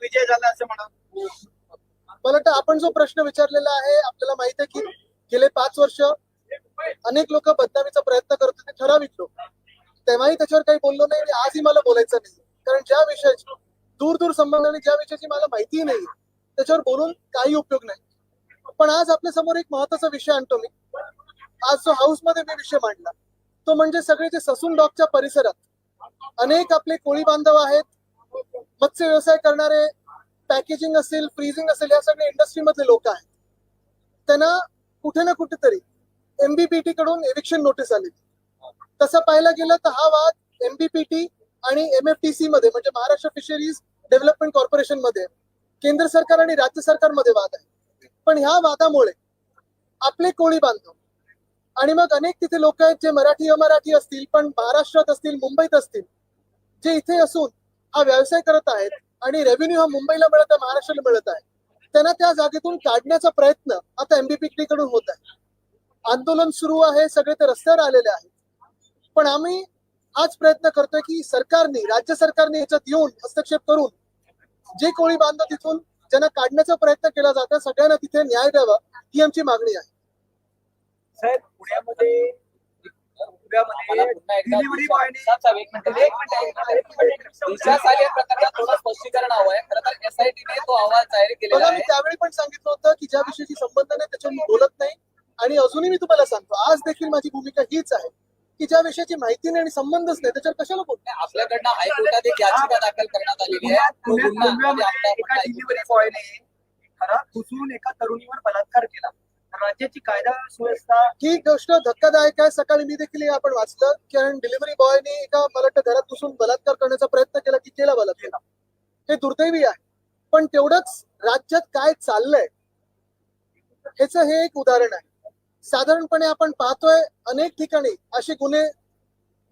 विजय झाला असं म्हणा मला वाटतं आपण जो प्रश्न विचारलेला आहे आपल्याला माहीत आहे की गेले पाच वर्ष अनेक लोक बदनामीचा प्रयत्न करत होते ठराविक लोक. तेव्हाही त्याच्यावर काही बोललो नाही आणि आजही मला बोलायचं नाही. कारण ज्या विषयाची दूर दूर संबंध आणि ज्या विषयाची मला माहितीही नाही त्याच्यावर बोलून काही उपयोग नाही. पण आज आपल्यासमोर एक महत्त्वाचा विषय आणतो मी. आज जो हाऊसमध्ये मी विषय मांडला तो म्हणजे सगळे जे ससून डॉकच्या परिसरात. अनेक आपले कोळी बांधव आहेत. मत्स्य व्यवसाय करणारे पॅकेजिंग असेल फ्रीजिंग असेल या सगळ्या इंडस्ट्रीमधले लोक आहेत. त्यांना कुठे ना कुठेतरी एमबीपीटी कडून एविक्शन नोटीस आली. तसं पाहायला गेलं तर हा वाद एमबीपीटी आणि एमएफटीसी मध्ये म्हणजे महाराष्ट्र फिशरीज डेव्हलपमेंट कॉर्पोरेशनमध्ये केंद्र सरकार आणि राज्य सरकारमध्ये वाद आहे. पण ह्या वादामुळे आपले कोळी बांधव आणि मग अनेक तिथे लोक आहेत जे मराठी अमराठी असतील पण महाराष्ट्रात असतील मुंबईत असतील जे इथे असून हा व्यवसाय करत आहेत आणि रेव्हेन्यू हा मुंबईला मिळत आहे महाराष्ट्राला मिळत आहे. त्यांना त्या जागेतून काढण्याचा प्रयत्न आता एमबीपी कडून होत आहे. आंदोलन सुरू आहे सगळे ते रस्त्यावर आलेले आहेत. पण आम्ही आज प्रयत्न करतोय की सरकारने राज्य सरकारने याच्यात येऊन हस्तक्षेप करून जे कोळी बांधव तिथून ज्यांना काढण्याचा प्रयत्न केला जातो सगळ्यांना तिथे न्याय द्यावा ही आमची मागणी आहे. साहेब पुण्यामध्ये स्पष्टीकरण हवं आहे. खरं तर एसआयटीने तो अहवाल जाहीर केलेला मला मी त्यावेळी पण सांगितलं होतं की ज्या विषयाशी संबंध नाही त्याच्यावर मी बोलत नाही. आणि अजूनही मी तुम्हाला सांगतो आज देखील माझी भूमिका हीच आहे की ज्या विषयाची माहिती नाही आणि संबंधच नाही त्याच्यावर कशाला बोलतो आपल्याकडनं हायकोर्टात एक याचिका दाखल करण्यात आलेली आहे. म्हणजे एका तरुणीवर बलात्कार केला. राज्याची कायदा सुव्यवस्था ही गोष्ट धक्कादायक आहे. सकाळी मी देखील आपण वाचलं. कारण डिलिव्हरी बॉयने एका मला वाटतं घरात घुसून बलात्कार करण्याचा प्रयत्न केला की केला बलात्कार. हे दुर्दैवी आहे. पण तेवढंच राज्यात काय चाललंय ह्याचं हे एक उदाहरण आहे. साधारणपणे आपण पाहतोय अनेक ठिकाणी असे गुन्हे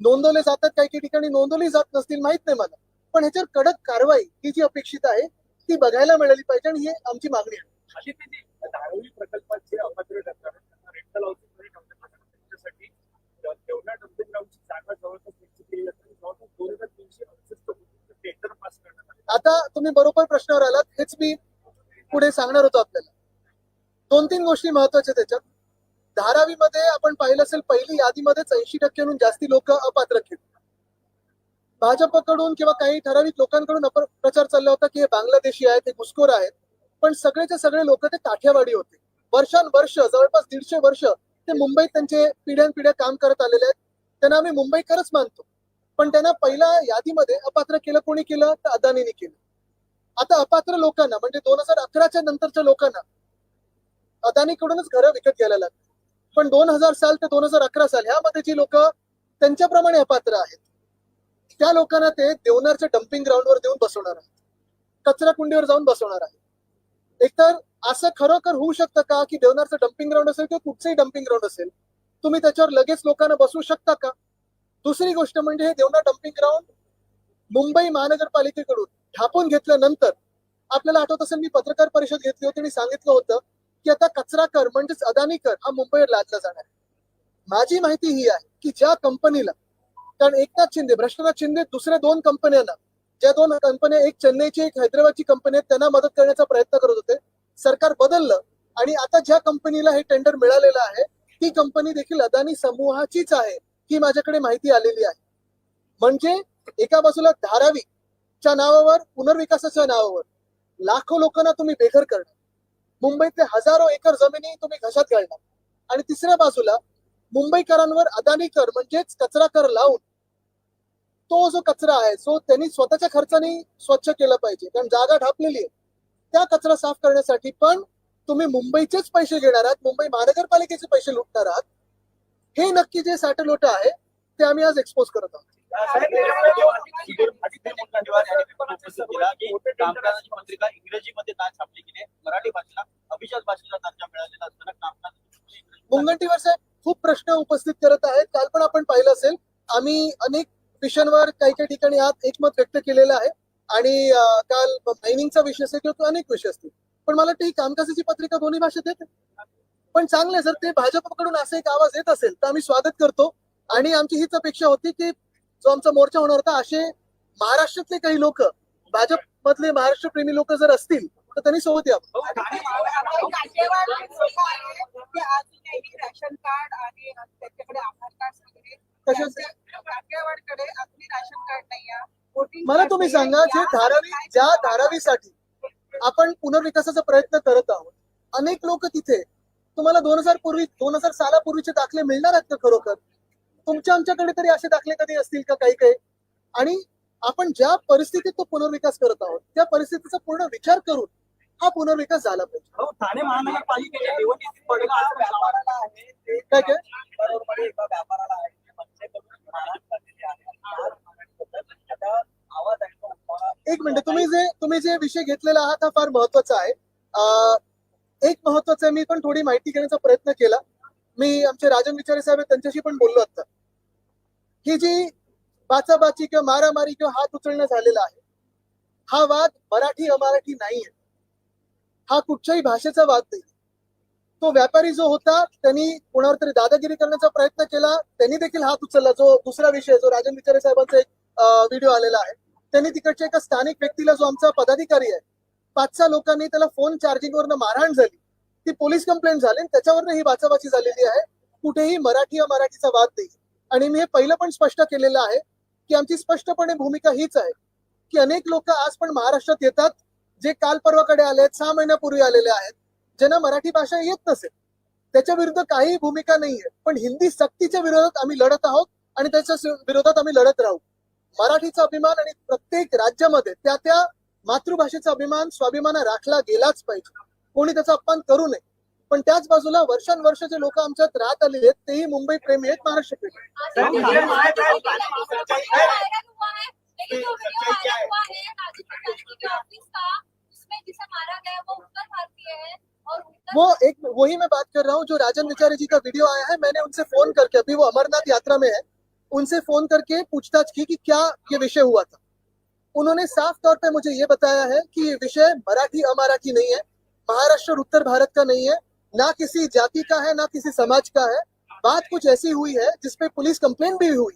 नोंदवले जातात. काही काही ठिकाणी नोंदवली जात नसतील माहीत नाही मला. पण ह्याच्यावर कडक कारवाई ही जी अपेक्षित आहे ती बघायला मिळाली पाहिजे आणि ही आमची मागणी आहे. धारावी प्रकल्पाचे अपात्र ठरतात रेंटल तेवढ्या डम्पिंग ग्राउंडची जागा जवळपास निश्चित केली जाते जवळपास दोन हजार तीनशे अडुसष्ट टेंडर पास करण्यात आले आता तुम्ही बरोबर प्रश्नावर आलात. हेच मी पुढे सांगणार होतो आपल्याला. दोन तीन गोष्टी महत्त्वाच्या त्याच्यात. धारावीमध्ये आपण पाहिलं असेल पहिली यादीमध्येच ऐंशी टक्क्यांहून जास्ती लोक अपात्र घेत भाजपकडून किंवा काही ठराविक लोकांकडून अप- प्रचार चालला होता की हे बांगलादेशी आहेत हे घुसखोर आहेत. पण सगळेचे सगळे लोक ते काठियावाडी होते. वर्षानुवर्ष जवळपास दीडशे वर्ष ते मुंबईत त्यांचे पिढ्यानपिढ्या काम करत आलेले आहेत. त्यांना आम्ही मुंबईकरच मानतो. पण त्यांना पहिल्या यादीमध्ये अपात्र केलं कोणी केलं? तर अदानीने केलं. आता अपात्र लोकांना म्हणजे दोन हजार अकराच्या नंतरच्या लोकांना अदानीकडूनच घरं विकत घ्यायला लागली. पण दोन हजार साल ते दोन हजार अकरा साल ह्यामध्ये जी लोक त्यांच्याप्रमाणे अपात्र आहेत त्या लोकांना ते देवनारच्या डम्पिंग ग्राउंडवर देऊन बसवणार आहेत. कचरा कुंडीवर जाऊन बसवणार आहेत. एकतर असं खरोखर होऊ शकतं का की देवनारचं डम्पिंग ग्राउंड असेल किंवा कुठचंही डम्पिंग ग्राउंड असेल तुम्ही त्याच्यावर लगेच लोकांना बसवू शकता का दुसरी गोष्ट म्हणजे हे देवना डम्पिंग ग्राउंड मुंबई महानगरपालिकेकडून ढापून घेतल्यानंतर आपल्याला आठवत असेल मी पत्रकार परिषद घेतली होती आणि सांगितलं होतं की आता कचरा कर म्हणजेच अदानी कर हा मुंबईवर लादला जाणार आहे. माझी माहिती ही आहे की ज्या कंपनीला कारण एकनाथ शिंदे भ्रष्टनाथ शिंदे दुसऱ्या दोन कंपन्यांना ज्या दोन कंपन्या एक चेन्नईची एक हैदराबादची कंपनी आहेत त्यांना मदत करण्याचा प्रयत्न करत होते. सरकार बदललं आणि आता ज्या कंपनीला हे टेंडर मिळालेलं आहे ती कंपनी देखील अदानी समूहाचीच आहे ही माझ्याकडे माहिती आलेली आहे. म्हणजे एका बाजूला धारावीच्या नावावर पुनर्विकासाच्या नावावर लाखो लोकांना तुम्ही बेघर करणार. मुंबईतले हजारो एकर जमिनी तुम्ही घशात घालणार. आणि तिसऱ्या बाजूला मुंबईकरांवर अदानी कर म्हणजेच कचरा कर लावून तो जो कचरा आहे जो त्यांनी स्वतःच्या खर्चाने स्वच्छ केला पाहिजे कारण जागा ढापलेली आहे त्या कचरा साफ करण्यासाठी पण तुम्ही मुंबईचेच पैसे घेणार आहात मुंबई महानगरपालिकेचे पैसे लुटणार आहात. हे नक्की जे साठलोट आहे ते आम्ही आज एक्सपोज करत आहोत. आदित्य की पत्रिका इंग्रजीमध्ये छापली गेली मराठी भाषेला अभिजात भाषेला दर्जा मिळालेला असताना कामकाज साहेब खूप प्रश्न उपस्थित करत आहेत. काल पण आपण पाहिलं असेल आम्ही अनेक विषयांवर काही काही ठिकाणी आज एकमत व्यक्त केलेलं आहे. आणि काल मायनिंगचा विषय असेल किंवा अनेक विषय असतील. पण मला वाटतं ही कामकाजाची पत्रिका दोन्ही भाषेत येते. पण चांगलं आहे, जर ते भाजपकडून असा एक आवाज येत असेल तर आम्ही स्वागत करतो. आणि आमची हीच अपेक्षा होती की जो आमचा मोर्चा होणार होता असे महाराष्ट्रातले काही लोक भाजप मधले महाराष्ट्र प्रेमी लोक जर असतील तर त्यांनी सोबत यावं. राशन कार्ड आणि त्याच्याकडे आधार कार्ड मला तुम्ही. सांगा जे धारावी ज्या? धारावीसाठी आपण पुनर्विकासाचा प्रयत्न करत आहोत अनेक लोक तिथे तुम्हाला दोन हजार पूर्वी दोन हजार सालापूर्वीचे दाखले मिळणार आहेत का खरोखर? तुमच्या आमच्याकडे तरी असे दाखले कधी असतील का काही काही? आणि आपण ज्या परिस्थितीत तो पुनर्विकास करत आहोत त्या परिस्थितीचा पूर्ण विचार करून हा पुनर्विकास झाला पाहिजे. हो, ठाणे महानगरपालिकेच्या निवडणुकीत पडला असं व्यापाराला आहे ते काय काय? एक मिनिट तुम्ही जे तुम्ही जे विषय घेतलेला आहात हा फार महत्त्वाचा आहे. एक महत्वाचं आहे मी पण थोडी माहिती घेण्याचा प्रयत्न केला. मी आमचे राजन विचारे साहेब त्यांच्याशी पण बोललो आता. ही जी बाचाबाची किंवा मारामारी किंवा हात उचलणं झालेला आहे हा वाद मराठी अमराठी नाहीये. हा कुठच्याही भाषेचा वाद नाही. तो व्यापारी जो होता त्यांनी कोणावर तरी दादागिरी करण्याचा प्रयत्न केला. त्यांनी देखील हात उचलला. जो दुसरा विषय जो राजन विचारे साहेबांचा एक व्हिडिओ आलेला आहे. त्यांनी तिकडच्या एका स्थानिक व्यक्तीला जो आमचा पदाधिकारी आहे पाच सहा लोकांनी त्याला फोन चार्जिंग वरनं मारहाण झाली. ती पोलीस कंप्लेंट झाली आणि त्याच्यावरनं ही बाचाबाची झालेली आहे. कुठेही मराठी या मराठीचा वाद नाही. आणि मी हे पहिलं पण स्पष्ट केलेलं आहे की आमची स्पष्टपणे भूमिका हीच आहे की अनेक लोक आज पण महाराष्ट्रात येतात जे काल परवाकडे आले आहेत सहा महिन्यापूर्वी आलेले आहेत. ज्यांना मराठी भाषा येत नसेल त्याच्या विरुद्ध काही भूमिका नाहीये पण हिंदी सक्तीच्या विरोधात आम्ही लढत आहोत आणि त्याच्या विरोधात आम्ही लढत राहू मराठीचा अभिमान आणि प्रत्येक राज्यामध्ये त्या त्या मातृभाषेचा अभिमान स्वाभिमान राखला गेलाच पाहिजे कोणी त्याचा अपमान करू नये पण त्याच बाजूला वर्षानुवर्ष जे लोक आमच्यात राहत आलेले आहेत तेही मुंबई प्रेमी आहेत महाराष्ट्र प्रेमी वो एक, वही मैं बात कर रहा हूँ, जो राजन विचारे जी का वीडियो आया है, मैंने उनसे फ़ोन करके, अभी वो अमरनाथ यात्रा में है, उनसे फ़ोन करके पूछताछ की कि क्या ये विषय हुआ था। उन्होंने साफ़ तौर पे मुझे ये बताया है कि ये विषय मराठी अमराठी नहीं है, महाराष्ट्र और उत्तर भारत का नहीं है, ना किसी जाति का है, ना किसी समाज का है। बात कुछ ऐसी हुई है जिसपे पुलिस कंप्लेन भी हुई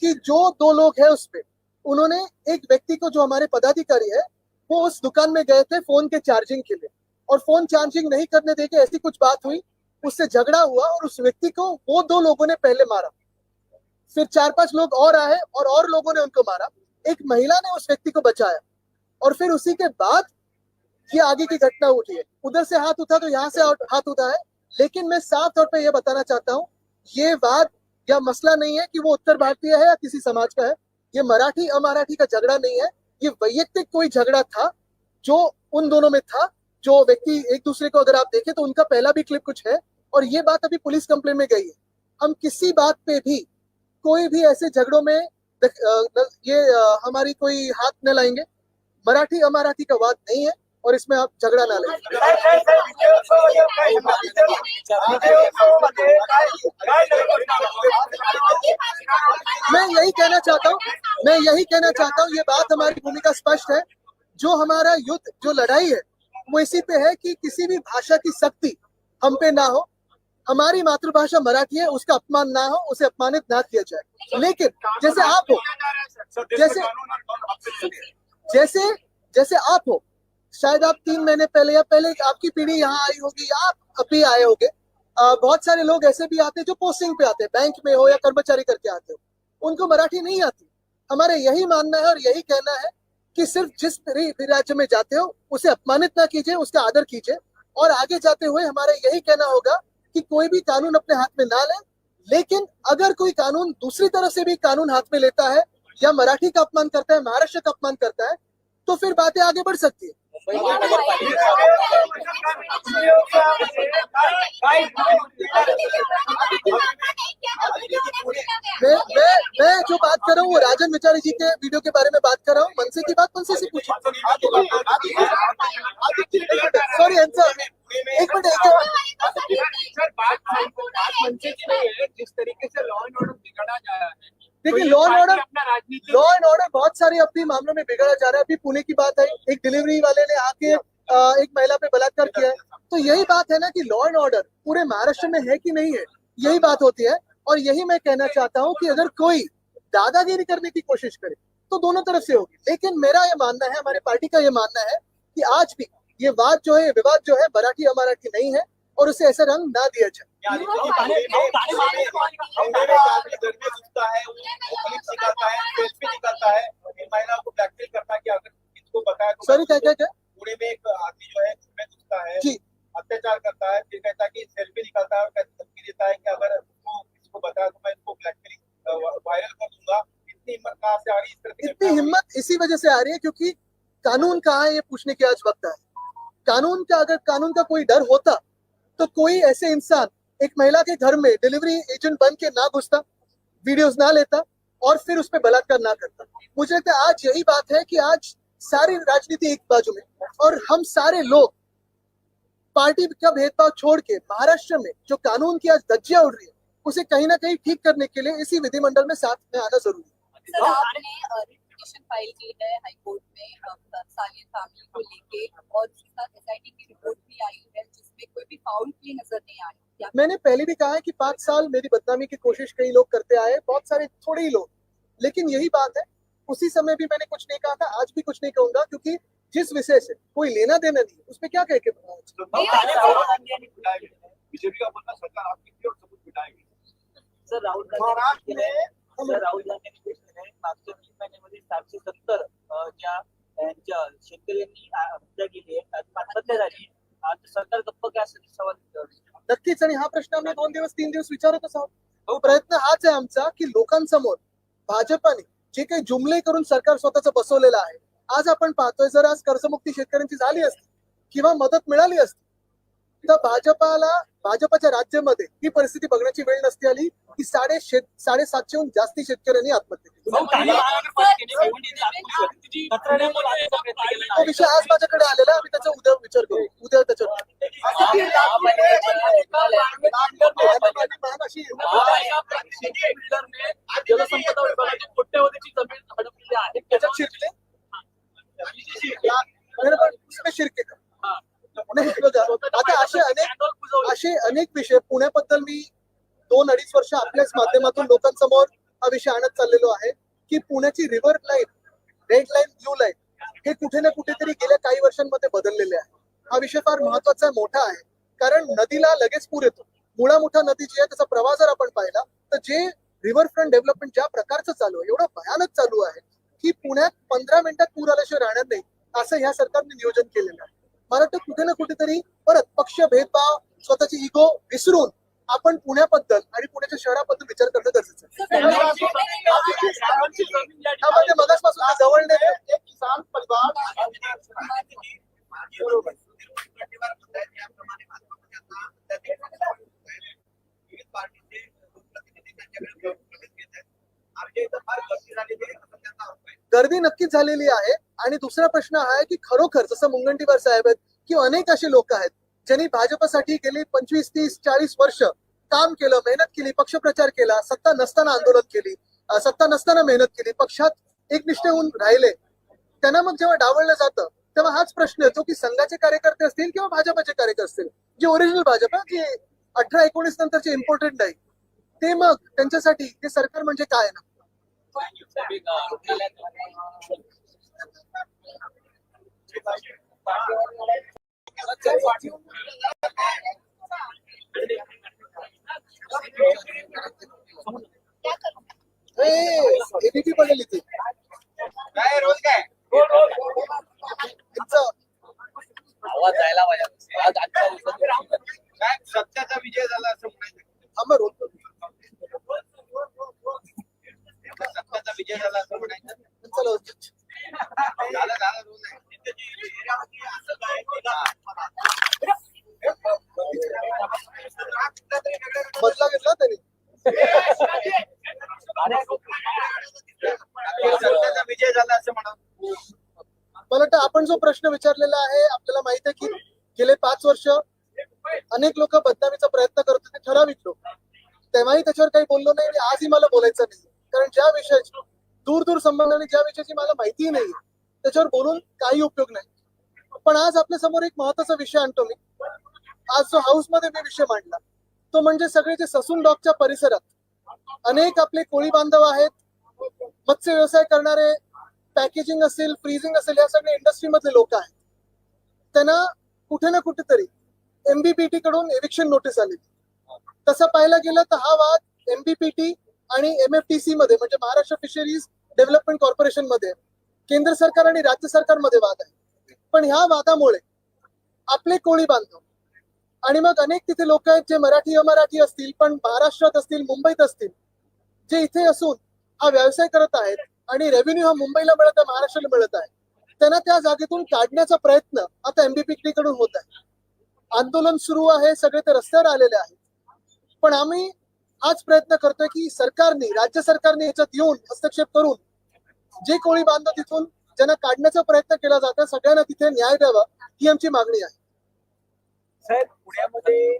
कि जो दो लोग है उस पे, उन्होंने एक व्यक्ति को जो हमारे पदाधिकारी है वो उस दुकान में गए थे फ़ोन के चार्जिंग के लिए। और फ़ोन चार्जिंग नहीं करने देके ऐसी कुछ बात हुई, उससे झगड़ा हुआ और उस व्यक्ति को वो दो लोगों ने पहले मारा। फिर चार पाँच लोग और आए और और लोगों ने उनको मारा। एक महिला ने उस व्यक्ति को बचाया। और फिर उसी के बाद ये आगे की घटना उठी है। उधर से हाथ उठा तो यहाँ से हाथ उठा है लेकिन मैं साफ़ तौर पर यह बताना चाहता हूँ, ये वाद या मसला नहीं है कि वो उत्तर भारतीय है या किसी समाज का है। ये मराठी, अमराठी का झगड़ा नहीं है। ये वैयक्तिक कोई झगड़ा था जो उन दोनों में था, जो व्यक्ति एक दूसरे को अगर आप देखें तो उनका पहला भी क्लिप कुछ है और ये बात अभी पुलिस कंप्लेन में गई है। हम किसी बात पे भी कोई भी ऐसे झगड़ों में ये हमारी कोई हाथ न लाएँगे। मराठी अमराठी का वाद नहीं है। और इसमें आप झगड़ा ना लें। मैं यही कहना चाहता हूँ, मैं यही कहना चाहता हूँ, ये बात हमारी भूमिका स्पष्ट है। जो हमारा युद्ध, जो लड़ाई है, वो इसी पे है कि किसी भी भाषा की शक्ति हम पे ना हो। हमारी मातृभाषा मराठी है, उसका अपमान ना हो, उसे अपमानित ना किया जाए। लेकिन जैसे आप हो, जैसे जैसे जैसे आप हो शायद आप तीन महीने पहले या पहले आपकी पीढ़ी यहाँ आई होगी या आप अभी आए होगे। बहुत सारे लोग ऐसे भी आते हैं जो पोस्टिंग पे आते हैं बैंक में हो या कर्मचारी करके आते हो। उनको मराठी नहीं आती। हमारे यही मानना है और यही कहना है कि सिर्फ़ जिस राज्य में जाते हो, उसे अपमानित ना कीजिए, उसका आदर कीजिए। और आगे जाते हुए हमारा यही कहना होगा कि कोई भी कानून अपने हाथ में ना ले, लेकिन अगर कोई कानून दूसरी तरफ़ से भी कानून हाथ में लेता है, या मराठी का अपमान करता है, महाराष्ट्र का अपमान करता है तो फिर बातें आगे बढ़ सकती है। मुंबई मैं मैं मैं जो बात कर रहा हूँ वो राजन विचारी जी के वीडियो के बारे में बात कर रहा हूँ मनसे की बात मनसे से पूछिए सॉरी आंसर एक मिनट एक सर बात बात मनसे की नहीं है जिस तरीके से लॉ एंड ऑर्डर बिगड़ा जा रहा है देखिए तो law and order law and order बहुत सारे अपनी मामलों में बिगड़ा जा रहा है। अभी पुणे की बात है एक डिलीवरी वाले ने आके एक महिला पे बलात्कार किया है। तो यही बात है ना कि लॉ एंड ऑर्डर पूरे महाराष्ट्र में है कि नहीं है? यही बात होती है। और यही मैं कहना चाहता हूँ कि अगर कोई दादागिरी करने की कोशिश करे तो दोनों तरफ़ से होगी। लेकिन मेरा ये मानना है हमारे पार्टी का ये मानना है कि आज भी ये बात जो है विवाद जो है मराठी अमराठी नहीं है। और उसे ऐसा रंग ना दिया जाए। है है है है अगर तो सॉरी क्या क्या क्या? पुणे में एक आदमी जो है घुसता है जी। अत्याचार करता है फिर कहता है कि सेल्फी निकालता है और धमकी देता है कि अगर उसको बताया तो मैं इसको ब्लैकमेलिंग वायरल कर दूँगा। इतनी हिम्मत कहाँ से आ रही है इतनी हिम्मत इसी वजह से आ रही है क्योंकि कानून कहाँ है ये पूछने की आज वक्त है कानून का अगर कानून का कोई डर होता तो कोई ऐसे इंसान एक महिला के घर में डिलीवरी एजेंट बन के ना घुसता वीडियोस ना लेता और फिर उस पर बलात्कार ना करता। मुझे लगता है आज यही बात है कि आज सारी राजनीति एक बाजू में और हम सारे लोग पार्टी का भेदभाव छोड़ के महाराष्ट्र में जो कानून की आज धज्जियाँ उड़ रही है, उसे कहीं ना कहीं ठीक करने के लिए इसी विधिमंडल में साथ में आना ज़रूरी है। पिटिशन फ़ाइल की है हाईकोर्ट में अ, सालियन फैमिली को लेके और उसके साथ एसआईटी की रिपोर्ट भी आई है जिसमें कोई भी फाउल प्ले नज़र नहीं आ रही मैंने पहले भी कहा है कि पाँच साल मेरी बदनामी की कोशिश कई लोग करते आए बहुत सारे थोड़े ही लोग। लेकिन यही बात है उसी समय भी मैंने कुछ नहीं कहा था आज भी कुछ नहीं कहूँगा क्योंकि जिस विषय से कोई लेना देना नहीं उस पर क्या कह के बीजेपी का बोलना सरकार आपकी थी और सबूत मिटाएगी। सर राहुल महाराष्ट्र गांधी में राहुल गांधी आहे मागच्या तीन महिन्यामध्ये सातशे सत्तर ज्या शेतकऱ्यांनी हत्या केली आहे आत्महत्या झाली आज सरकार गप्प काय असेल सवाल नक्कीच आणि हा प्रश्न आम्ही दोन दिवस तीन दिवस विचारतच आहोत. प्रयत्न हाच आहे आमचा की लोकांसमोर भाजपाने जे काही जुमले करून सरकार स्वतःच बसवलेलं आहे आज आपण पाहतोय जर आज कर्जमुक्ती शेतकऱ्यांची झाली असती किंवा मदत मिळाली असती तर भाजपाला भाजपाच्या राज्यामध्ये ही परिस्थिती बघण्याची वेळ नसती आली की साडे साडेसातशेहून जास्ती शेतकऱ्यांनी आत्महत्या विषय आज माझ्याकडे आलेला आहे. आम्ही त्याचा उद्या विचार करू उद्या त्याच्यावर अशी जलसंपदा विभागाची कोट्यवधीची जमीन हडपलेली आहे त्याच्यात शिरले मेरे को उसमें शिरके का नाही बघा आता असे अनेक असे अनेक विषय. पुण्याबद्दल मी दोन अडीच वर्ष आपल्याच माध्यमातून लोकांसमोर हा विषय आणत चाललेलो आहे की पुण्याची river line red line blue line हे कुठे ना कुठेतरी गेल्या काही वर्षांमध्ये बदललेले आहे. हा विषय फार महत्त्वाचा मोठा आहे. कारण नदीला लगेच पूर येतो. मुळा मोठा नदी जी आहे त्याचा प्रवाह जर आपण पाहिला तर जे रिव्हर फ्रंट डेव्हलपमेंट ज्या प्रकारचं चालू आहे एवढं भयानक चालू आहे की पुण्यात पंधरा मिनिटात पूर आल्याशिवाय राहणार नाही असं ह्या सरकारने नियोजन केलेलं आहे. मला वाटतं कुठे ना कुठेतरी परत पक्ष भेदभाव स्वतःची इगो विसरून आपण पुण्याबद्दल आणि पुण्याच्या शहराबद्दल विचार करणं गरजेचं मगासपासून जवळ गर्दी नक्कीच झालेली आहे. आणि दुसरा प्रश्न हा आहे की खरोखर जसं मुनगंटीवार साहेब आहेत किंवा अनेक असे लोक आहेत ज्यांनी भाजपसाठी गेली पंचवीस तीस चाळीस वर्ष काम केलं मेहनत केली पक्षप्रचार केला सत्ता नसताना आंदोलन केली सत्ता नसताना मेहनत केली पक्षात एकनिष्ठ होऊन राहिले त्यांना मग जेव्हा डावळलं जातं तेव्हा हाच प्रश्न येतो की संघाचे कार्यकर्ते असतील किंवा भाजपाचे कार्यकर्ते असतील. जे ओरिजिनल भाजप आहे, जे अठरा एकोणीस नंतरचे इम्पॉर्टंट नाही ते मग त्यांच्यासाठी ते सरकार म्हणजे काय ना? एबीपी पडेल इथे काय रोज काय आवाज जायला पाहिजे आज आजच्या दिवसात काय सत्याचा विजय झाला असं म्हणायचं आम्ही रोज सत्याचा विजय झाला असं म्हणायचं त्यांचं रोज झालं झालं रोज आहे जनतेचा विजय झाला असं म्हणा मला वाटतं आपण जो प्रश्न विचारलेला आहे आपल्याला माहीत आहे की गेले पाच वर्ष अनेक लोक बदनामीचा प्रयत्न करत होते ठराविक लोक तेव्हाही त्याच्यावर काही बोललो नाही आणि आजही मला बोलायचं नाही कारण ज्या विषयाची दूर दूर संबंध आणि ज्या विषयाची मला माहिती नाही त्याच्यावर बोलून काही उपयोग नाही. पण आज आपल्यासमोर एक महत्त्वाचा विषय आणतो मी. आज जो हाऊसमध्ये मी विषय मांडला तो म्हणजे सगळे जे ससून डॉकच्या परिसरात अनेक आपले कोळी बांधव आहेत मत्स्य व्यवसाय करणारे पॅकेजिंग असेल फ्रीजिंग असेल या सगळ्या इंडस्ट्रीमधले लोक आहेत. त्यांना कुठे ना कुठेतरी एमबीपीटी कडून एविक्शन नोटीस आली तसं पाहायला गेलं तर हा वाद एमबीपीटी आणि एमएफटीसी मध्ये म्हणजे महाराष्ट्र फिशरीज डेव्हलपमेंट कॉर्पोरेशनमध्ये केंद्र सरकार आणि राज्य सरकारमध्ये वाद आहे. पण ह्या वादामुळे आपले कोळी बांधव आणि मग अनेक तिथे लोक आहेत जे मराठी अमराठी असतील पण महाराष्ट्रात असतील मुंबईत असतील जे इथे असून हा व्यवसाय करत आहेत आणि रेव्हेन्यू हा मुंबईला मिळत आहे महाराष्ट्राला मिळत आहे त्यांना त्या जागेतून काढण्याचा प्रयत्न आता एमबीपीटी कडून होत आहे. आंदोलन सुरू आहे सगळे ते रस्त्यावर आलेले आहेत. पण आम्ही आज प्रयत्न करतोय की सरकारने राज्य सरकारने याच्यात येऊन हस्तक्षेप करून जे कोळी बांधव तिथून ज्यांना काढण्याचा प्रयत्न केला जातो सगळ्यांना तिथे न्याय द्यावा ही आमची मागणी आहे. साहेब पुण्यामध्ये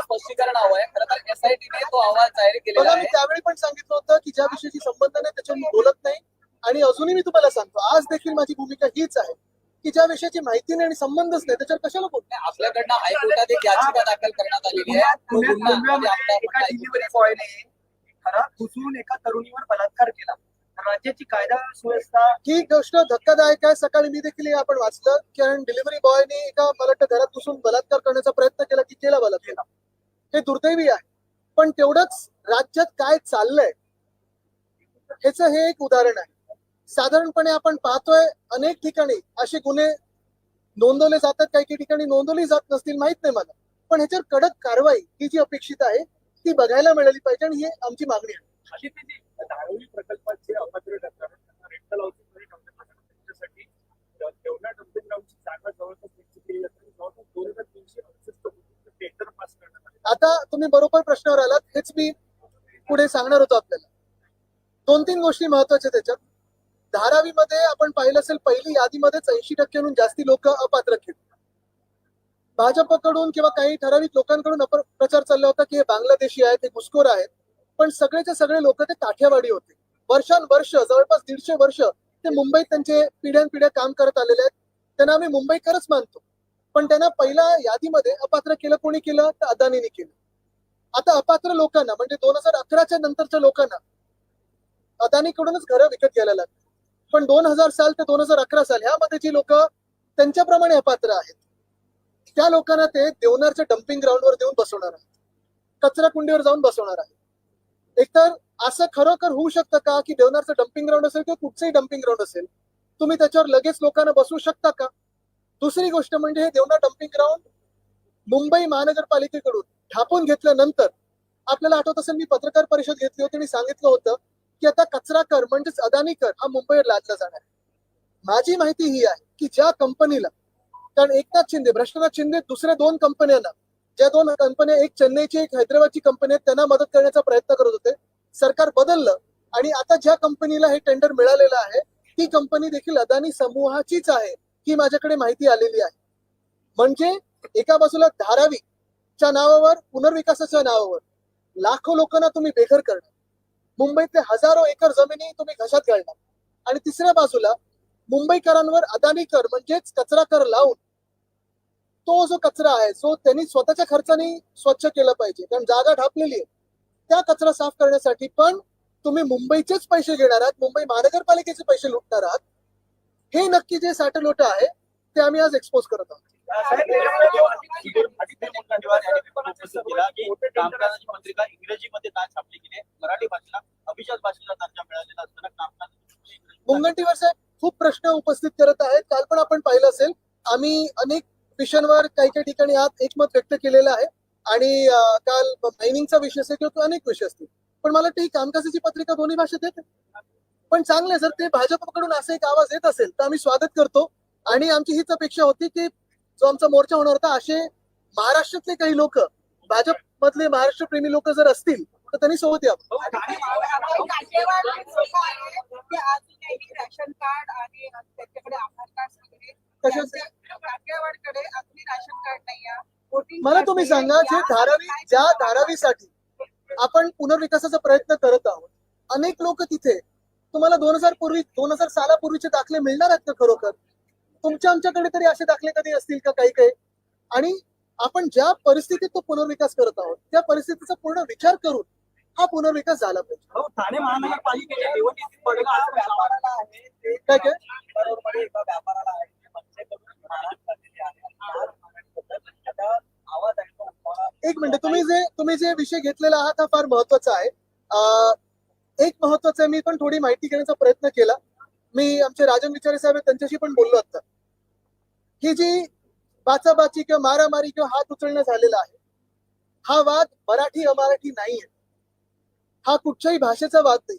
स्पष्टीकरण हवं आहे. खरं तर एसआयटीने तो अहवाल जाहीर केलेला बघा मी आहे. त्यावेळी पण सांगितलं होतं की ज्या विषयाशी संबंध नाही त्याच्यावर मी बोलत नाही. आणि अजूनही मी तुम्हाला सांगतो आज देखील माझी भूमिका हीच आहे. की ज्या विषयाची माहिती नाही आणि संबंधच नाही त्याच्यावर कशाला बोलतो नाही, आपल्याकडनं हायकोर्टात एक याचिका दाखल करण्यात आलेली आहे. तो पुण्यात गुन्हा म्हणजे घरात घुसून एका तरुणीवर बलात्कार केला. राज्याची कायदा सुव्यवस्था ही गोष्ट धक्कादायक आहे. सकाळी मी देखील आपण वाचलं कारण डिलिव्हरी बॉयने एका मला वाटतं घरात घुसून बलात्कार करण्याचा प्रयत्न केला की केला बलात्कार. हे दुर्दैवी आहे. पण तेवढंच राज्यात काय चाललंय ह्याच हे एक उदाहरण आहे. साधारणपणे आपण पाहतोय अनेक ठिकाणी असे गुन्हे नोंदवले जातात. काही काही ठिकाणी नोंदवली जात नसतील माहीत नाही मला. पण ह्याच्यावर कडक कारवाई ही जी अपेक्षित आहे ती बघायला मिळाली पाहिजे आणि ही आमची मागणी आहे. आता तुम्ही बरोबर प्रश्नावर आलात हेच मी पुढे सांगणार होतो आपल्याला. दोन तीन गोष्टी महत्त्वाच्या त्याच्यात. धारावीमध्ये आपण पाहिलं असेल पहिली यादीमध्येच ऐंशी टक्क्यांहून जास्ती लोक अपात्र केली भाजपकडून किंवा काही ठराविक लोकांकडून अप- प्रचार चालला होता की हे बांगलादेशी आहेत हे घुसखोर आहेत. पण सगळेचे सगळे लोक ते काठ्यावाडी होते. वर्षानुवर्ष जवळपास दीडशे वर्ष ते मुंबईत त्यांचे पिढ्यानपिढ्या काम करत आलेले आहेत. त्यांना आम्ही मुंबईकरच मानतो. पण त्यांना पहिल्या यादीमध्ये अपात्र केलं कोणी केलं? तर अदानीने केलं. आता अपात्र लोकांना म्हणजे दोन हजार अकराच्या नंतरच्या लोकांना अदानीकडूनच घरं विकत घ्यायला लागली. पण दोन हजार साल ते दोन हजार अकरा साल ह्यामध्ये जी लोक त्यांच्याप्रमाणे अपात्र आहेत. त्या लोकांना ते देवनारच्या डम्पिंग ग्राउंडवर देऊन बसवणार आहेत. कचरा कुंडीवर जाऊन बसवणार आहेत. एकतर असं खरोखर होऊ शकतं का की देवनारचं डम्पिंग ग्राउंड असेल किंवा कुठचंही डम्पिंग ग्राउंड असेल तुम्ही त्याच्यावर लगेच लोकांना बसवू शकता का? दुसरी गोष्ट म्हणजे हे देवनार डम्पिंग ग्राउंड मुंबई महानगरपालिकेकडून ठापून घेतल्यानंतर आपल्याला आठवत असेल मी पत्रकार परिषद घेतली होती आणि सांगितलं होतं की आता कचरा कर म्हणजेच अदानी कर हा मुंबईवर लादला जाणार आहे. माझी माहिती ही आहे की ज्या कंपनीला कारण एकनाथ शिंदे भ्रष्टनाथ शिंदे दुसऱ्या दोन कंपन्यांना ज्या दोन कंपन्या एक चेन्नईची एक हैदराबादची कंपनी आहे त्यांना मदत करण्याचा प्रयत्न करत होते. सरकार बदललं आणि आता ज्या कंपनीला हे टेंडर मिळालेलं आहे ती कंपनी देखील अदानी समूहाचीच आहे ही माझ्याकडे माहिती आलेली आहे. म्हणजे एका बाजूला धारावीच्या नावावर पुनर्विकासाच्या नावावर लाखो लोकांना तुम्ही बेघर करणार. मुंबईतले हजारो एकर जमिनी तुम्ही घशात घालणार. आणि तिसऱ्या बाजूला मुंबईकरांवर अदानी कर म्हणजेच कचरा कर लावून तो जो कचरा आहे जो त्यांनी स्वतःच्या खर्चाने स्वच्छ केला पाहिजे कारण जागा ढापलेली आहे त्या कचरा साफ करण्यासाठी पण तुम्ही मुंबईचेच पैसे घेणार आहात मुंबई महानगरपालिकेचे पैसे लुटणार आहात. हे नक्की जे साठलोट आहे ते आम्ही आज एक्सपोज करत आहोत. कामकाजाची पत्रिका इंग्रजीमध्ये का छापली गेली मराठी भाषेला अभिजात भाषेला दर्जा मिळालेला असताना कामकाज मुनगंटीवार साहेब खूप प्रश्न उपस्थित करत आहेत. काल पण आपण पाहिलं असेल आम्ही अनेक विषयांवर काही काही ठिकाणी आज एकमत व्यक्त केलेलं आहे. आणि काल मायनिंगचा विषय असेल किंवा अनेक विषय असतील. पण मला वाटतं ही कामकाजाची पत्रिका दोन्ही भाषेत येते. पण चांगलं जर ते भाजपकडून असा एक आवाज येत असेल तर आम्ही स्वागत करतो. आणि आमची हीच अपेक्षा होती की जो आमचा मोर्चा होणार होता असे महाराष्ट्रातले काही लोक भाजप मधले महाराष्ट्र प्रेमी लोक जर असतील तर त्यांनी सोबत यावं काठेवाड लोक आहे ते अजूनही राशन कार्ड आणि त्याच्याकडे आधार कार्ड वगैरे कशाचे? त्यांच्या- काठेवाडकडे अजूनही राशन कार्ड नाही आहे Voting मला तुम्ही. सांगा जे या धारावी ज्या? धारावीसाठी आपण पुनर्विकासाचा प्रयत्न करत आहोत अनेक लोक तिथे तुम्हाला दोन हजार पूर्वी दोन हजार सालापूर्वीचे दाखले मिळणार आहेत का खरोखर तुमच्या आमच्याकडे तरी असे दाखले कधी असतील का काही काही? आणि आपण ज्या परिस्थितीत तो पुनर्विकास करत आहोत त्या परिस्थितीचा पूर्ण विचार करून हा पुनर्विकास झाला पाहिजे. ठाणे महानगरपालिकेच्या निवडणुकीत काय काय? एका मिनिट तुम्ही जे तुम्ही जे विषय घेतलेला आहात हा फार महत्त्वाचा आहे. एक महत्वाचं आहे मी पण थोडी माहिती घेण्याचा प्रयत्न केला. मी आमचे राजन विचारे साहेब त्यांच्याशी पण बोललो आता ही जी बाचाबाची किंवा मारामारी किंवा हात उचलणं झालेला आहे हा वाद मराठी अमराठी नाहीये हा कुठच्याही भाषेचा वाद नाही.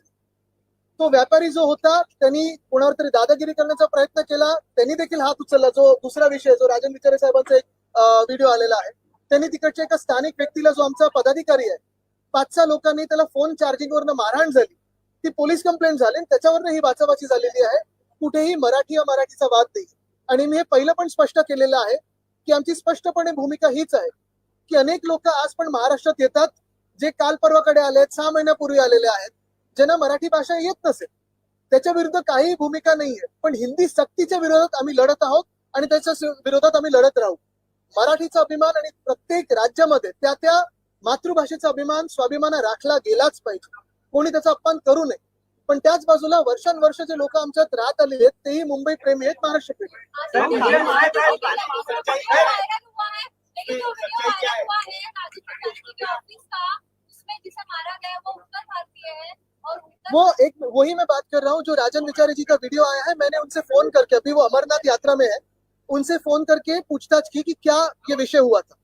तो व्यापारी जो होता त्यांनी कोणावर तरी दादागिरी करण्याचा प्रयत्न केला त्यांनी देखील हात उचलला. जो दुसरा विषय जो राजन विचारे साहेबांचा एक व्हिडिओ आलेला आहे त्यांनी तिकडच्या एका स्थानिक व्यक्तीला जो आमचा पदाधिकारी आहे पाच सहा लोकांनी त्याला फोन चार्जिंग वरनं मारहाण झाली. ती पोलीस कंप्लेंट झाली आणि त्याच्यावरनं ही बाचाबाची झालेली आहे. कुठेही मराठी मराठीचा वाद नाही. आणि मी हे पहिलं पण स्पष्ट केलेलं आहे की आमची स्पष्टपणे भूमिका हीच आहे की अनेक लोक आज पण महाराष्ट्रात येतात जे काल परवाकडे आले आहेत सहा महिन्यापूर्वी आलेले आहेत ज्यांना मराठी भाषा येत नसेल. त्याच्या विरुद्ध काही भूमिका नाहीये. पण हिंदी सक्तीच्या विरोधात आम्ही लढत आहोत आणि त्याच्या विरोधात आम्ही लढत राहू. मराठीचा अभिमान आणि प्रत्येक राज्यामध्ये त्या त्या मातृभाषेचा अभिमान स्वाभिमान राखला गेलाच पाहिजे. कोणी त्याचा अपमान करू नये. पण त्याच बाजूला वर्षानुवर्ष जे लोक आमच्यात राहत आहेत तेही मुंबई प्रेमी आहेत महाराष्ट्र प्रेमी है है वो उत्तर भारतीय है और उत्तर वो एक वही मैं बात कर रहा हूँ जो राजन विचारे जी का वीडियो आया है मैंने उनसे फ़ोन करके अभी वो अमरनाथ यात्रा में है उनसे फ़ोन करके पूछताछ की कि क्या ये विषय हुआ था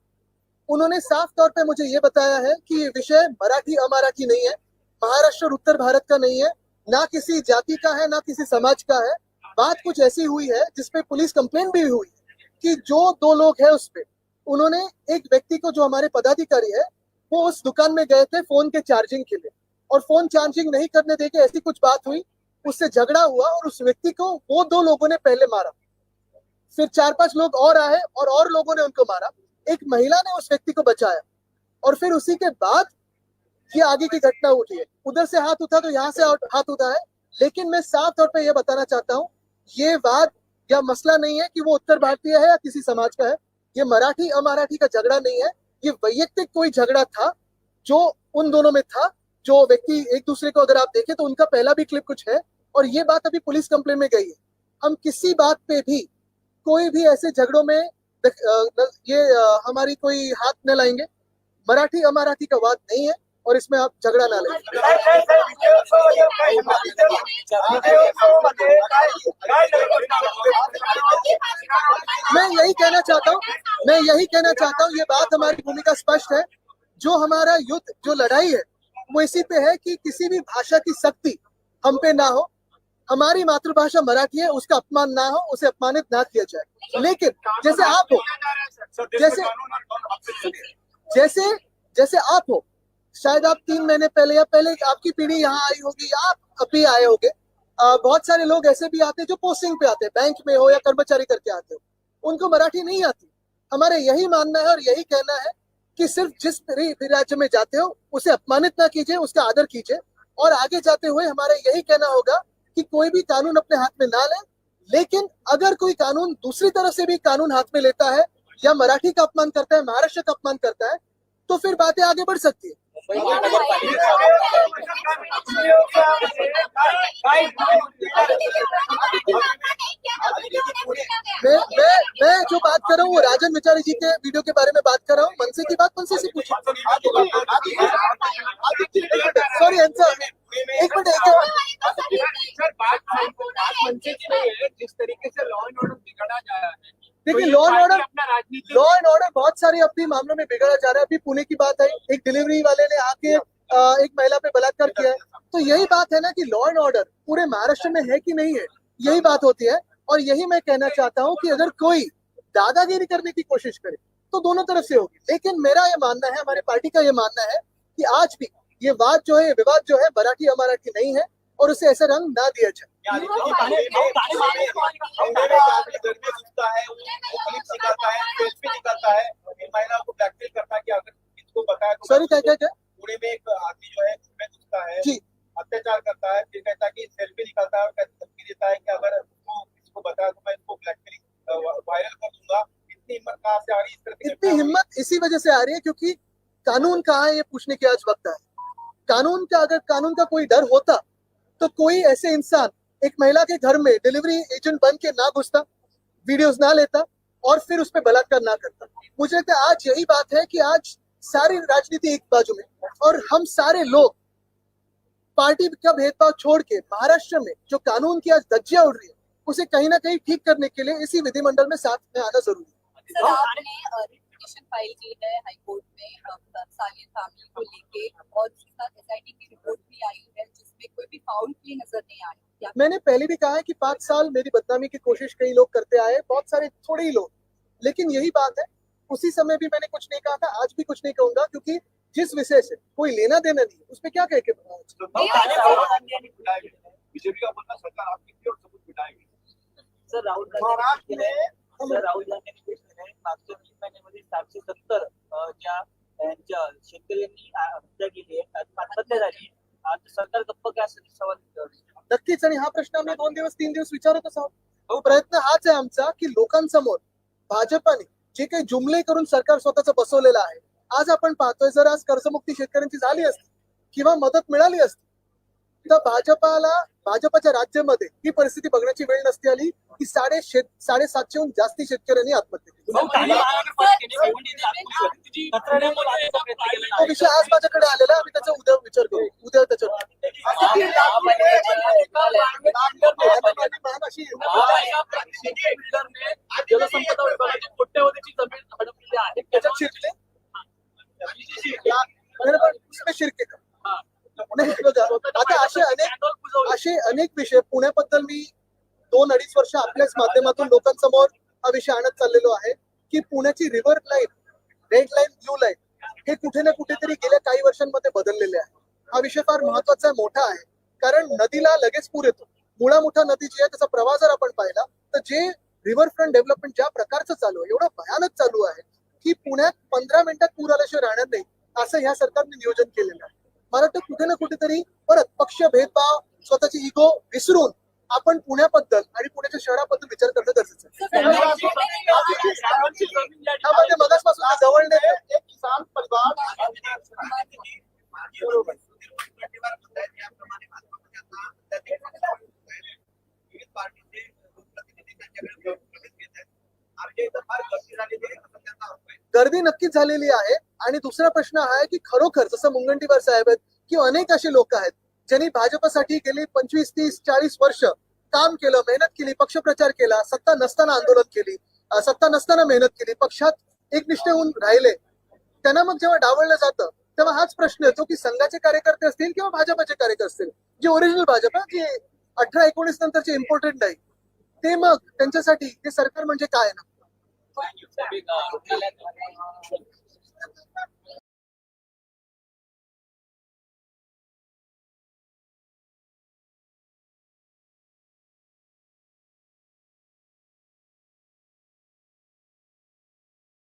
उन्होंने साफ़ तौर पे मुझे ये बताया है कि ये विषय मराठी अमराठी नहीं है महाराष्ट्र और उत्तर भारत का नहीं है ना किसी जाति का है, ना किसी समाज का है। बात कुछ ऐसी हुई है जिसपे पुलिस कंप्लेन भी हुई कि जो दो लोग हैं उस पे, उन्होंने एक व्यक्ति को जो हमारे पदाधिकारी है, वो उस दुकान में गए थे फ़ोन के चार्जिंग के लिए। और फ़ोन चार्जिंग नहीं करने देके ऐसी कुछ बात हुई, उससे झगड़ा हुआ और उस व्यक्ति को वो दो लोगों ने पहले मारा। फिर चार पाँच लोग और आए और और लोगों ने उनको मारा। एक महिला ने उस व्यक्ति को बचाया। और फिर उसी के बाद ये आगे की घटना उठी है। उधर से हाथ उठा तो यहाँ से हाथ उठा है। लेकिन मैं साफ़ तौर पर यह बताना चाहता हूँ, ये वाद या मसला नहीं है कि वो उत्तर भारतीय है या किसी समाज का है। ये मराठी अमराठी का झगड़ा नहीं है। ये वैयक्तिक कोई झगड़ा था जो उन दोनों में था, जो व्यक्ति एक दूसरे को अगर आप देखें तो उनका पहला भी क्लिप कुछ है और ये बात अभी पुलिस कंप्लेन में गई है। हम किसी बात पे भी कोई भी ऐसे झगड़ों में ये हमारी कोई हाथ न लाएँगे। मराठी अमराठी का वाद नहीं है। और इसमें आप झगड़ा ना लें मैं यही कहना चाहता हूँ मैं यही कहना चाहता हूँ ये बात हमारी भूमिका स्पष्ट है जो हमारा युद्ध जो लड़ाई है वो इसी पे है कि किसी भी भाषा की शक्ति हम पे ना हो हमारी मातृभाषा मराठी है उसका अपमान ना हो उसे अपमानित ना किया जाए लेकिन जैसे आप हो जैसे जैसे जैसे आप हो शायद आप तीन महीने पहले या पहले आपकी पीढ़ी यहाँ आई होगी या आप अभी आए होंगे। बहुत सारे लोग ऐसे भी आते हैं जो पोस्टिंग पे आते हैं बैंक में हो या कर्मचारी करके आते हो। उनको मराठी नहीं आती। हमारे यही मानना है और यही कहना है कि सिर्फ़ जिस राज्य में जाते हो, उसे अपमानित ना कीजिए, उसका आदर कीजिए। और आगे जाते हुए हमारा यही कहना होगा कि कोई भी कानून अपने हाथ में ना ले, लेकिन अगर कोई कानून दूसरी तरफ़ से भी कानून हाथ में लेता है या मराठी का अपमान करता है, महाराष्ट्र का अपमान करता है तो फिर बातें आगे बढ़ सकती है। मैं मैं जो बात कर रहा हूँ वो राजन विचारी जी के वीडियो के बारे में बात कर रहा हूँ मनसे की बात मनसे से पूछो सॉरी आंसर एक मिनट एक सर बात बात मनसे की नहीं है? जिस तरीके से लॉ एंड ऑर्डर बिगड़ा जा रहा है। देखिए law and order law and order बहुत सारे अपनी मामलों में बिगड़ा जा रहा है। अभी पुणे की बात है एक डिलीवरी वाले ने आके एक महिला पे बलात्कार किया है। तो यही बात है ना कि लॉ एंड ऑर्डर पूरे महाराष्ट्र में है कि नहीं है? यही बात होती है। और यही मैं कहना चाहता हूँ कि अगर कोई दादागिरी करने की कोशिश करे तो दोनों तरफ़ से होगी। लेकिन मेरा ये मानना है हमारी पार्टी का ये मानना है कि आज भी ये वाद जो है ये विवाद जो है मराठी अमराठी नहीं है और उसे ऐसा रंग ना दिया जाए। वो तो है है है है तो सॉरी क्या क्या क्या? पुणे में एक आदमी जो है घर में घुसता है जी। अत्याचार करता है फिर कहता है कि सेल्फी निकालता है और धमकी देता है कि अगर उसको किसी को बताया तो मैं इसको ब्लैकमेल वायरल कर दूँगा। इतनी हिम्मत कहाँ से आ रही है इतनी हिम्मत इसी वजह से आ रही है क्योंकि कानून कहाँ है ये पूछने की आज वक्त है कानून का अगर कानून का कोई डर होता तो कोई ऐसे इंसान एक महिला के घर में डिलीवरी एजेंट बन के ना घुसता वीडियोस ना लेता और फिर उस पर बलात्कार ना करता। मुझे लगता है आज यही बात है कि आज सारी राजनीति एक बाजू में और हम सारे लोग पार्टी का भेदभाव छोड़ के महाराष्ट्र में जो कानून की आज धज्जियाँ उड़ रही है, उसे कहीं ना कहीं ठीक करने के लिए इसी विधिमंडल में साथ में आना ज़रूरी है। रिपिटेशन फ़ाइल की है हाई कोर्ट में अ, सालियन फैमिली को लेके और उसके साथ एसआईटी की रिपोर्ट भी आई है जिसमें कोई भी फाउल प्ले नज़र नहीं आ रही मैंने पहले भी कहा है कि पाँच साल मेरी बदनामी की कोशिश कई लोग करते आए बहुत सारे थोड़े ही लोग लेकिन यही बात है उसी समय भी मैंने कुछ नहीं कहा था आज भी कुछ नहीं कहूँगा क्योंकि जिस विषय से कोई लेना देना नहीं है उस पर क्या कह के बताऊँ? तो. बीजेपी का बोलना सरकार आपकी थी और सबूत पिटाई गेली. सर राहुल गांधी सर गांधी महिन्यामध्ये सातशे सत्तर ज्या शेतकऱ्यांनी हत्या केली आहे आत्महत्या झाली सरकार गप्प काय असेल? सवाल नक्कीच आणि हा प्रश्न आम्ही दोन दिवस तीन दिवस विचारतच आहोत. प्रयत्न हाच आहे आमचा की लोकांसमोर भाजपाने जे काही जुमले करून सरकार स्वतःच बसवलेलं आहे आज आपण पाहतोय जर आज कर्जमुक्ती शेतकऱ्यांची झाली असती किंवा मदत मिळाली असती तर भाजपाला भाजपाच्या राज्यामध्ये ही परिस्थिती बघण्याची वेळ नसती आली की साडे शेत साडेसातशेहून जास्ती शेतकऱ्यांनी आत्महत्या. विषय आज माझ्याकडे आलेला आहे. आम्ही त्याचा उद्या विचार करू उद्या त्याच्यावर अशी जलसंपदा विभागाची कोट्यवधीची जमीन हडपलेली आहे त्याच्यात शिरले मैंने बोला, उसमें शिरके का नाही बघा आता असे अनेक असे अनेक विषय. पुण्याबद्दल मी दोन अडीच वर्ष आपल्याच माध्यमातून लोकांसमोर हा विषय आणत चाललेलो आहे की पुण्याची river line red line blue line हे कुठे ना कुठेतरी गेल्या काही वर्षांमध्ये बदललेले आहे. हा विषय फार महत्त्वाचा आहे, मोठा आहे. कारण नदीला लगेच पूर येतो. मुळा मोठा नदी जी आहे त्याचा प्रवाह जर आपण पाहिला तर जे रिव्हर फ्रंट डेव्हलपमेंट ज्या प्रकारचं चालू आहे एवढं भयानक चालू आहे की पुण्यात पंधरा मिनिटात पूर आल्याशिवाय राहणार नाही असं ह्या सरकारने नियोजन केलेलं आहे. मला वाटतं कुठे ना कुठेतरी परत पक्ष भेदभाव स्वतःची इगो विसरून आपण पुण्याबद्दल आणि पुण्याच्या शहराबद्दल विचार करणं गरजेचं मगासपासून जवळ गर्दी नक्कीच झालेली आहे. आणि दुसरा प्रश्न हा आहे की खरोखर जसं मुनगंटीवार साहेब आहेत किंवा अनेक असे लोक आहेत ज्यांनी भाजपसाठी गेली पंचवीस तीस चाळीस वर्ष काम केलं मेहनत केली पक्षप्रचार केला सत्ता नसताना आंदोलन केली सत्ता नसताना मेहनत केली पक्षात एकनिष्ठ होऊन राहिले त्यांना मग जेव्हा डावळलं जातं तेव्हा हाच प्रश्न येतो की संघाचे कार्यकर्ते असतील किंवा भाजपाचे कार्यकर्ते असतील. जे ओरिजिनल भाजप आहे, जे अठरा एकोणीस नंतरचे इम्पॉर्टंट नाही. ते मग त्यांच्यासाठी हे सरकार म्हणजे काय ना?